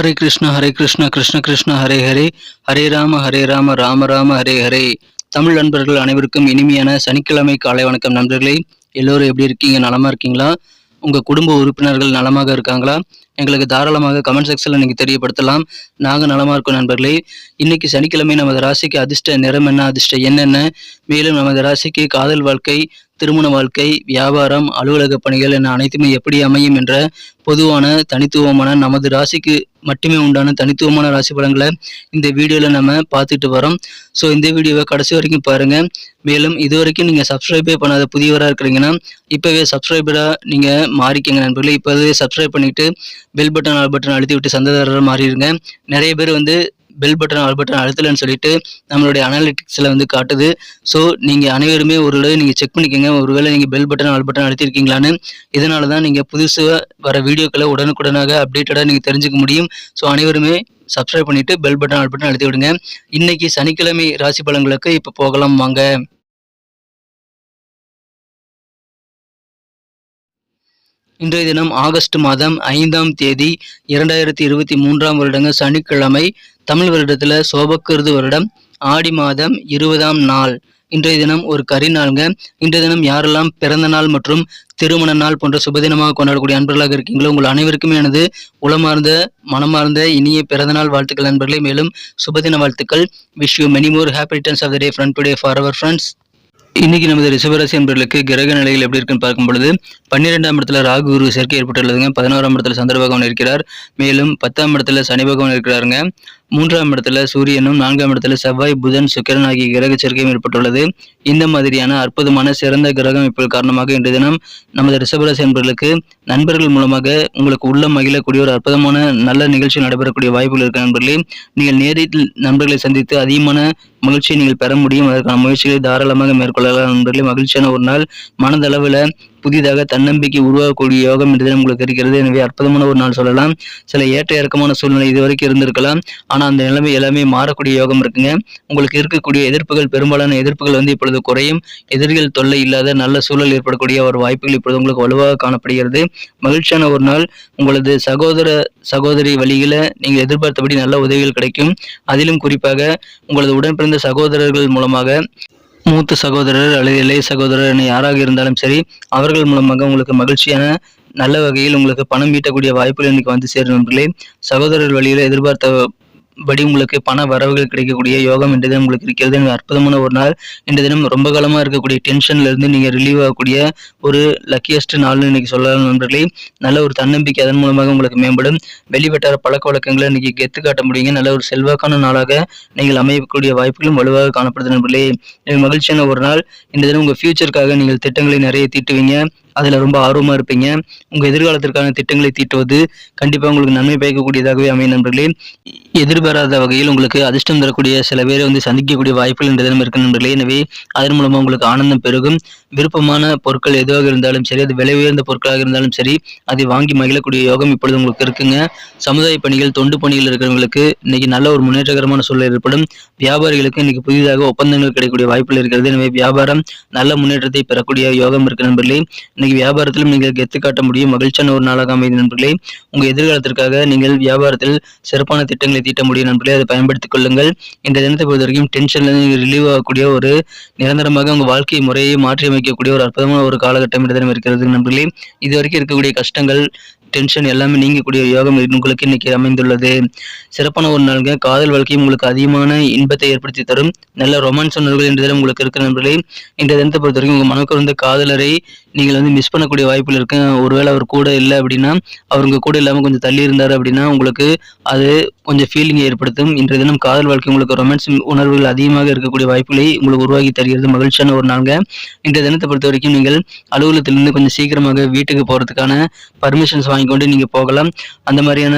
ஹரே கிருஷ்ண ஹரே கிருஷ்ண கிருஷ்ண கிருஷ்ண ஹரே ஹரே. ஹரே ராம ஹரே ராம ராம ராம ஹரே ஹரே. தமிழ் நண்பர்கள் அனைவருக்கும் இனிமையான சனிக்கிழமை காலை வணக்கம் நண்பர்களே. எல்லோரும் எப்படி இருக்கீங்க? நலமா இருக்கீங்களா? உங்க குடும்ப உறுப்பினர்கள் நலமாக இருக்காங்களா? எங்களுக்கு தாராளமாக கமெண்ட் செக்ஷன்ல நீங்க தெரியப்படுத்தலாம். நாங்க நலமா இருக்கோம் நண்பர்களே. இன்னைக்கு சனிக்கிழமை நமது ராசிக்கு அதிர்ஷ்ட நிறம் என்ன அதிர்ஷ்ட என்னென்ன மேலும் நமது ராசிக்கு காதல் வாழ்க்கை திருமண வாழ்க்கை வியாபாரம் அலுவலக பணிகள் என அனைத்துமே எப்படி அமையும் என்ற பொதுவான தனித்துவமான நமது ராசிக்கு மட்டுமே உண்டான தனித்துவமான ராசி பலன்களை இந்த வீடியோவில் நம்ம பார்த்துட்டு வரோம். ஸோ இந்த வீடியோவை கடைசி வரைக்கும் பாருங்கள் மேலும் இது வரைக்கும் நீங்கள் சப்ஸ்கிரைபே பண்ணாத புதியவராக இருக்கிறீங்கன்னா இப்போவே சப்ஸ்கிரைபராக நீங்கள் மாறிக்கங்க நண்பர்களே. இப்போவே சப்ஸ்கிரைப் பண்ணிட்டு பெல் பட்டன் ஆல் பட்டன் அழுத்தி விட்டு சந்ததாரராக மாறிடுங்க. நிறைய பேர் வந்து பெல் பட்டன் ஆல் பட்டன் அழுத்தலன்னு சொல்லிட்டு நம்மளுடைய அனாலிட்டிக்ஸில் வந்து காட்டுது. ஸோ நீங்கள் அனைவருமே ஒரு தடவை நீங்கள் செக் பண்ணிக்கோங்க. ஒருவேளை நீங்கள் பெல் பட்டன் ஆல் பட்டன் அழுத்திருக்கீங்களான்னு. இதனால தான் நீங்கள் புதுசாக வர வீடியோக்களை உடனுக்குடனாக அப்டேட்டடாக நீங்கள் தெரிஞ்சுக்க முடியும். ஸோ அனைவருமே சப்ஸ்கிரைப் பண்ணிவிட்டு பெல் பட்டன் ஆல் பட்டன் அழுத்தி விடுங்க இன்றைக்கி சனிக்கிழமை ராசி பலன்களுக்கு இப்போ போகலாம் வாங்க. இன்றைய தினம் ஆகஸ்ட் மாதம் ஐந்தாம் தேதி இரண்டாயிரத்தி இருபத்தி மூன்றாம் வருடங்க சனிக்கிழமை தமிழ் வருடத்துல சோபக்கிருது வருடம். ஆடி மாதம் இருபதாம் நாள். இன்றைய தினம் ஒரு கரிநாளுங்க இன்றைய தினம் யாரெல்லாம் பிறந்த நாள் மற்றும் திருமண நாள் போன்ற சுபதினமாக கொண்டாடக்கூடிய அன்பர்களாக இருக்கீங்களோ உங்கள் அனைவருக்குமே எனது உளமார்ந்த மனமார்ந்த இனிய பிறந்தநாள் வாழ்த்துக்கள் நண்பர்களே மேலும் சுபதின வாழ்த்துக்கள். Wish you many more happy returns of the day friend today for our friends இன்னைக்கு நமது ரிஷபராசி என்பர்களுக்கு கிரக நிலைகள் எப்படி இருக்குன்னு பார்க்கும் பொழுது பன்னிரெண்டாம் இடத்துல ராகு குரு சேர்க்கை ஏற்பட்டுள்ளதுங்க. பதினோராம் இடத்துல சந்திர பகவான் இருக்கிறார். மேலும் பத்தாம் இடத்துல சனி பகவான் இருக்கிறாருங்க. மூன்றாம் இடத்துல சூரியனும் நான்காம் இடத்துல செவ்வாய் புதன் சுக்கிரன் ஆகிய கிரக சேர்க்கையும் ஏற்பட்டுள்ளது. இந்த மாதிரியான அற்புதமான சிறந்த கிரக அமைப்புகள் காரணமாக இன்றைய தினம் நமது ரிஷபராசி என்பவர்களுக்கு நண்பர்கள் மூலமாக உங்களுக்கு உள்ள மகிழக்கூடிய ஒரு அற்புதமான நல்ல நிகழ்ச்சி நடைபெறக்கூடிய வாய்ப்புகள் இருக்க நண்பர்களே. நீங்கள் நேரில் நண்பர்களை சந்தித்து அதிகமான மகிழ்ச்சியை நீங்கள் பெற முடியும். அதற்கான முயற்சிகளை தாராளமாக மேற்கொள்ளலாம் நண்பர்களே. மகிழ்ச்சியான ஒரு நாள். மனதளவில் புதிதாக தன்னம்பிக்கை உருவாகக்கூடிய யோகம் என்று உங்களுக்கு இருக்கிறது. எனவே அற்புதமான ஒரு நாள் சொல்லலாம். சில ஏற்ற இறக்கமான சூழ்நிலை இதுவரைக்கும் இருந்திருக்கலாம். ஆனால் அந்த நிலைமை எல்லாமே மாறக்கூடிய யோகம் இருக்குங்க. உங்களுக்கு இருக்கக்கூடிய எதிர்ப்புகள் பெரும்பாலான எதிர்ப்புகள் வந்து இப்பொழுது குறையும். எதிரிகள் தொல்லை இல்லாத நல்ல சூழல் ஏற்படக்கூடிய ஒரு வாய்ப்புகள் இப்பொழுது உங்களுக்கு வலுவாக காணப்படுகிறது. மகிழ்ச்சியான ஒரு நாள். உங்களது சகோதர சகோதரி வழியில நீங்கள் எதிர்பார்த்தபடி நல்ல உதவிகள் கிடைக்கும். அதிலும் குறிப்பாக உங்களது உடன்பிறந்த சகோதரர்கள் மூலமாக மூத்த சகோதரர் அல்லது இளைய சகோதரர் என யாராக இருந்தாலும் சரி அவர்கள் மூலமாக உங்களுக்கு மகிழ்ச்சியான நல்ல வகையில் உங்களுக்கு பணம் ஈட்டக்கூடிய வாய்ப்புகள் இன்னைக்கு வந்து சேரும் நண்பர்களே. சகோதரர் வழியில் எதிர்பார்த்த படி உங்களுக்கு பண வரவுகள் கிடைக்கக்கூடிய யோகம் இன்று தினம் உங்களுக்கு இருக்கிறது. அற்புதமான ஒரு நாள். இன்று தினம் ரொம்ப காலமாக இருக்கக்கூடிய டென்ஷன்ல இருந்து நீங்கள் ரிலீவ் ஆகக்கூடிய ஒரு லக்கியஸ்ட் நாள்னு இன்னைக்கு சொல்லலாம் நண்பர்களே. நல்ல ஒரு தன்னம்பிக்கை அதன் மூலமாக உங்களுக்கு மேம்படும். வெளிவட்டார பழக்க வழக்கங்களை இன்னைக்கு கெத்து காட்ட முடியுங்க. நல்ல ஒரு செல்வாக்கான நாளாக நீங்கள் அமையக்கூடிய வாய்ப்புகளும் வலுவாக காணப்படுது நண்பர்களே. எனக்கு மகிழ்ச்சியான ஒரு நாள். இந்த தினம் உங்கள் ஃபியூச்சருக்காக நீங்கள் திட்டங்களை நிறைய தீட்டுவீங்க. அதில் ரொம்ப ஆர்வமாக இருப்பீங்க. உங்கள் எதிர்காலத்திற்கான திட்டங்களை தீட்டுவது கண்டிப்பாக உங்களுக்கு நன்மை பயக்கக்கூடியதாகவே அமையும் நண்பர்களே. எதிர்பாராத வகையில் உங்களுக்கு அதிர்ஷ்டம் தரக்கூடிய சில பேரை வந்து சந்திக்கக்கூடிய வாய்ப்புகள் இந்த தினம் இருக்கு நண்பர்களே. எனவே அதன் மூலமாக உங்களுக்கு ஆனந்தம் பெருகும். விருப்பமான பொருட்கள் எதுவாக இருந்தாலும் சரி அது விலை உயர்ந்த பொருட்களாக இருந்தாலும் சரி அதை வாங்கி மகிழக்கூடிய யோகம் இப்பொழுது உங்களுக்கு இருக்குங்க. சமுதாய பணிகள் தொண்டு பணிகள் இருக்கிறவங்களுக்கு இன்னைக்கு நல்ல ஒரு முன்னேற்றகரமான சூழல் ஏற்படும். வியாபாரிகளுக்கு இன்னைக்கு புதிதாக ஒப்பந்தங்கள் கிடைக்கக்கூடிய வாய்ப்புகள் இருக்கிறது. எனவே வியாபாரம் நல்ல முன்னேற்றத்தை பெறக்கூடிய யோகம் இருக்கு நண்பர்களே. இன்னைக்கு வியாபாரத்திலும் நீங்கள் கெத்து காட்ட முடியும். மகிழ்ச்சியான ஒரு நாளாக அமைதி நண்பர்களே. உங்க எதிர்காலத்திற்காக நீங்கள் வியாபாரத்தில் சிறப்பான திட்டங்களை தீட்ட முடியும் நண்பர்களே. அதை பயன்படுத்திக் கொள்ளுங்கள். இந்த தினத்தை பொறுத்த வரைக்கும் டென்ஷன்ல நீங்கள் ரிலீவ் ஆகக்கூடிய ஒரு நிரந்தரமாக உங்க வாழ்க்கை முறையை மாற்றி அமைக்கக்கூடிய ஒரு அற்புதமான ஒரு காலகட்டம் இந்த தினம் இருக்கிறது நண்பர்களே. இது வரைக்கும் இருக்கக்கூடிய கஷ்டங்கள் டென்ஷன் எல்லாமே நீங்கக்கூடிய யோகம் உங்களுக்கு இன்னைக்கு அமைந்துள்ளது. சிறப்பான ஒரு நாளுங்க. காதல் வாழ்க்கையும் உங்களுக்கு அதிகமான இன்பத்தை ஏற்படுத்தி தரும். நல்ல ரொமான்ஸ் உணர்வுகள் என்றதில் உங்களுக்கு இருக்கிற நண்பர்களே இந்த தினத்தை பொறுத்த வரைக்கும் உங்கள் மனக்கு வந்து காதலரை நீங்கள் வந்து மிஸ் பண்ணக்கூடிய வாய்ப்புகள் இருக்கு. ஒருவேளை அவர் கூட இல்லை அப்படின்னா அவர் உங்க கூட இல்லாமல் கொஞ்சம் தள்ளி இருந்தார் அப்படின்னா உங்களுக்கு அது கொஞ்சம் ஃபீலிங்கை ஏற்படுத்தும். இன்றைய தினம் காதல் வாழ்க்கை உங்களுக்கு ரொமான்ஸ் உணர்வுகள் அதிகமாக இருக்கக்கூடிய வாய்ப்புகளை உங்களுக்கு உருவாக்கி தருகிறது. மகிழ்ச்சியான ஒரு நாளுங்க. இன்றைய தினத்தை பொறுத்த வரைக்கும் நீங்கள் அலுவலகத்திலிருந்து கொஞ்சம் சீக்கிரமாக வீட்டுக்கு போகிறதுக்கான பர்மிஷன்ஸ் வாங்கிக்கொண்டு நீங்கள் போகலாம். அந்த மாதிரியான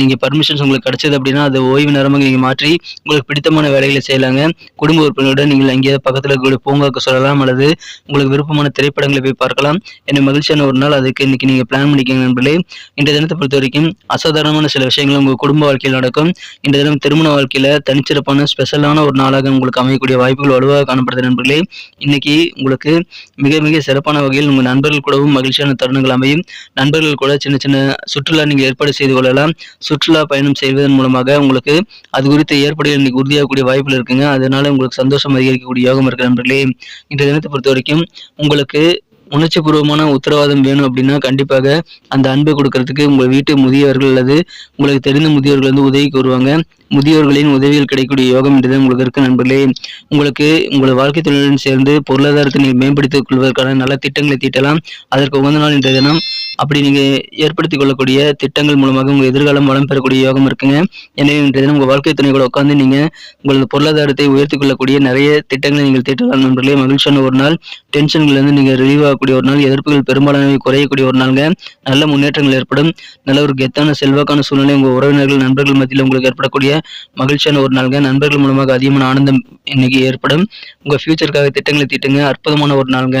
நீங்கள் பர்மிஷன்ஸ் உங்களுக்கு கிடைச்சது அப்படின்னா அது ஓய்வு நேரமாக நீங்கள் மாற்றி உங்களுக்கு பிடித்தமான வேலைகளை செய்யலாங்க. குடும்ப உறுப்பினருடன் நீங்கள் அங்கேயே பக்கத்தில் இருக்கக்கூடிய பூங்காவுக்கு சொல்லலாம் அல்லது உங்களுக்கு விருப்பமான திரைப்படங்களை போய் பார்க்கலாம். என்ன மகிழ்ச்சியான ஒரு நாள். அதுக்கு இன்னைக்கு நீங்கள் பிளான் பண்ணிக்கங்க நண்பர்களே. இந்த தினத்தை பொறுத்த வரைக்கும் அசாதாரணமான சில விஷயங்கள் உங்கள் குடும்ப வாழ்க்கையில் நடக்கும். இந்த தினம் திருமண வாழ்க்கையில் தனிச்சிறப்பான ஸ்பெஷலான ஒரு நாளாக உங்களுக்கு அமையக்கூடிய வாய்ப்புகள் வலுவாக காணப்படுது நண்பர்களே. இன்னைக்கு உங்களுக்கு மிக மிக சிறப்பான வகையில் உங்கள் நண்பர்கள் கூடவும் மகிழ்ச்சியான தருணங்கள் அமையும். நண்பர்கள் கூட சின்ன சின்ன சுற்றுலா நீங்கள் ஏற்பாடு செய்து கொள்ளலாம். சுற்றுலா பயணம் செய்வதன் மூலமாக உங்களுக்கு அது குறித்த ஏற்படையில் இன்னைக்கு உறுதியாகக்கூடிய வாய்ப்புகள் இருக்குங்க. அதனால உங்களுக்கு சந்தோஷம் அதிகரிக்கக்கூடிய யோகம் இருக்கு நண்பர்களே. இன்றைய தினத்தை பொறுத்த வரைக்கும் உங்களுக்கு உணர்ச்சி பூர்வமான உத்தரவாதம் வேணும் அப்படின்னா கண்டிப்பாக அந்த அன்பை கொடுக்கறதுக்கு உங்கள் வீட்டு முதியவர்கள் அல்லது உங்களுக்கு தெரிந்த முதியவர்கள் வந்து உதவிக்கு வருவாங்க முதியோர்களின் உதவிகள் கிடைக்கக்கூடிய யோகம் என்றது உங்களுக்கு இருக்கு நண்பர்களே. உங்களுக்கு உங்கள் வாழ்க்கை தொழிலுடன் சேர்ந்து பொருளாதாரத்தை நீங்கள் மேம்படுத்திக் கொள்வதற்கான நல்ல திட்டங்களை தீட்டலாம். அதற்கு உகந்த நாள் இன்றைய தினம். அப்படி நீங்க ஏற்படுத்திக் கொள்ளக்கூடிய திட்டங்கள் மூலமாக உங்க எதிர்காலம் வளம் பெறக்கூடிய யோகம் இருக்குங்க. எனவே இன்றைய தினம் உங்க வாழ்க்கை துணை கூட உட்காந்து நீங்க உங்களது பொருளாதாரத்தை உயர்த்தி கொள்ளக்கூடிய நிறைய திட்டங்களை நீங்கள் தீட்டலாம் நண்பர்களே. மகிழ்ச்சியான ஒரு நாள். டென்ஷன்கள் இருந்து நீங்க ரிலீவ் ஆகக்கூடிய ஒரு நாள். எதிர்ப்புகள் பெரும்பாலானவை குறையக்கூடிய ஒரு நாளுங்க. நல்ல முன்னேற்றங்கள் ஏற்படும். நல்ல ஒரு கெத்தான செல்வாக்கான சூழ்நிலை உங்க உறவினர்கள் நண்பர்கள் மத்தியில் உங்களுக்கு ஏற்படக்கூடிய மகிழ்ச்சியான ஒரு நாளுங்க. நண்பர்கள் மூலமாக அதிகமான ஆனந்தம் இன்னைக்கு ஏற்படும். உங்க ஃபியூச்சருக்காக திட்டங்களை தீட்டுங்க. அற்புதமான ஒரு நாளுங்க.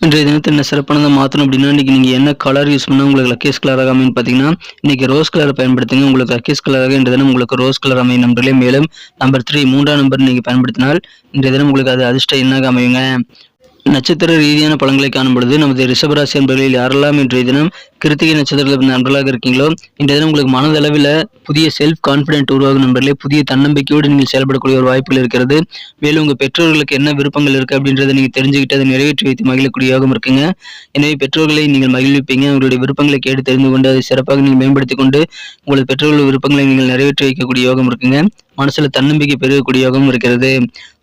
இன்றைய தினத்தை என்ன சிறப்பானதை மாற்றணும் அப்படின்னா இன்றைக்கி நீங்கள் என்ன கலர் யூஸ் பண்ணால் உங்களுக்கு லக்கேஸ் கலராக அமையும் பார்த்தீங்கன்னா இன்றைக்கி ரோஸ் கலரை பயன்படுத்துங்க. உங்களுக்கு லக்கேஸ் கலராக இன்றைய தினம் உங்களுக்கு ரோஸ் கலர் அமையும் நம்பர்களே மேலும் நம்பர் த்ரீ மூன்றாம் நம்பர் நீங்கள் பயன்படுத்தினால் இன்றைய தினம் உங்களுக்கு அது அதிர்ஷ்ட எண்ணாக அமையுங்க. நட்சத்திர ரீதியான பழங்களை காணும் பொழுது நமது ரிஷபராசி என்பர்களில் யாரெல்லாம் இன்றைய தினம் கிருத்திகை நட்சத்திரத்தில் நண்பர்களாக இருக்கீங்களோ இந்த தினம் உங்களுக்கு மனதளவில் புதிய செல்ஃப் கான்ஃபிடென்ட் உருவாகும் நண்பர்களே புதிய தன்னம்பிக்கையோடு நீங்கள் செயல்படக்கூடிய ஒரு வாய்ப்புகள் இருக்கிறது. மேலும் உங்கள் பெற்றோர்களுக்கு என்ன விருப்பங்கள் இருக்குது அப்படின்றத நீங்கள் தெரிஞ்சுக்கிட்டு அதை நிறைவேற்றி வைத்து மகிழக்கூடிய யோகம் இருக்குங்க. எனவே பெற்றோர்களை நீங்கள் மகிழ்விப்பீங்க. அவருடைய விருப்பங்களை கேட்டு தெரிந்து கொண்டு அதை சிறப்பாக நீங்கள் மேம்படுத்தி கொண்டு உங்களது பெற்றோர்கள் விருப்பங்களை நீங்கள் நிறைவேற்றி வைக்கக்கூடிய யோகம் இருக்குங்க. மனசில் தன்னம்பிக்கை பெருகக்கூடிய யோகம் இருக்கிறது.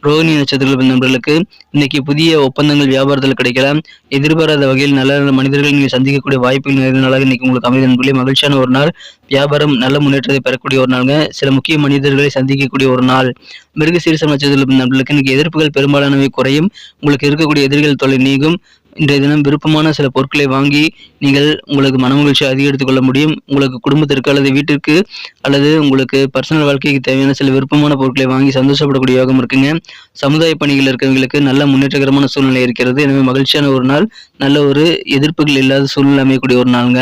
ரோஹிணி நட்சத்திரத்தில் நண்பர்களுக்கு இன்னைக்கு புதிய ஒப்பந்தங்கள் வியாபாரத்தில் கிடைக்கலாம். எதிர்பாராத வகையில் நல்ல நல்ல மனிதர்கள் நீங்கள் சந்திக்கக்கூடிய வாய்ப்புகள் நிறைந்த நாளாக இன்னைக்கு உங்களுக்கு அமைதி நண்பர்களே மகிழ்ச்சியான ஒரு நாள் வியாபாரம் நல்ல முன்னேற்றத்தை பெறக்கூடிய ஒரு நாளுங்க. சில முக்கிய மனிதர்களை சந்திக்கக்கூடிய ஒரு நாள். மிருக சீரசம் நட்சத்திரத்தில் நண்பர்களுக்கு இன்னைக்கு எதிர்ப்புகள் பெரும்பாலானவை குறையும். உங்களுக்கு இருக்கக்கூடிய எதிரிகள் தொலை நீங்கும். இன்றைய தினம் விருப்பமான சில பொருட்களை வாங்கி நீங்கள் உங்களுக்கு மனமகிழ்ச்சி அதிகரித்துக் கொள்ள முடியும். உங்களுக்கு குடும்பத்திற்கு அல்லது வீட்டிற்கு அல்லது உங்களுக்கு பர்சனல் வாழ்க்கைக்கு தேவையான சில விருப்பமான பொருட்களை வாங்கி சந்தோஷப்படக்கூடிய யோகம் இருக்குங்க. சமுதாய பணிகள் இருக்கிறவங்களுக்கு நல்ல முன்னேற்றகரமான சூழ்நிலை இருக்கிறது. எனவே மகிழ்ச்சியான ஒரு நாள் நல்ல ஒரு எதிர்ப்புகள் இல்லாத சூழ்நிலை அமையக்கூடிய ஒரு நாளுங்க.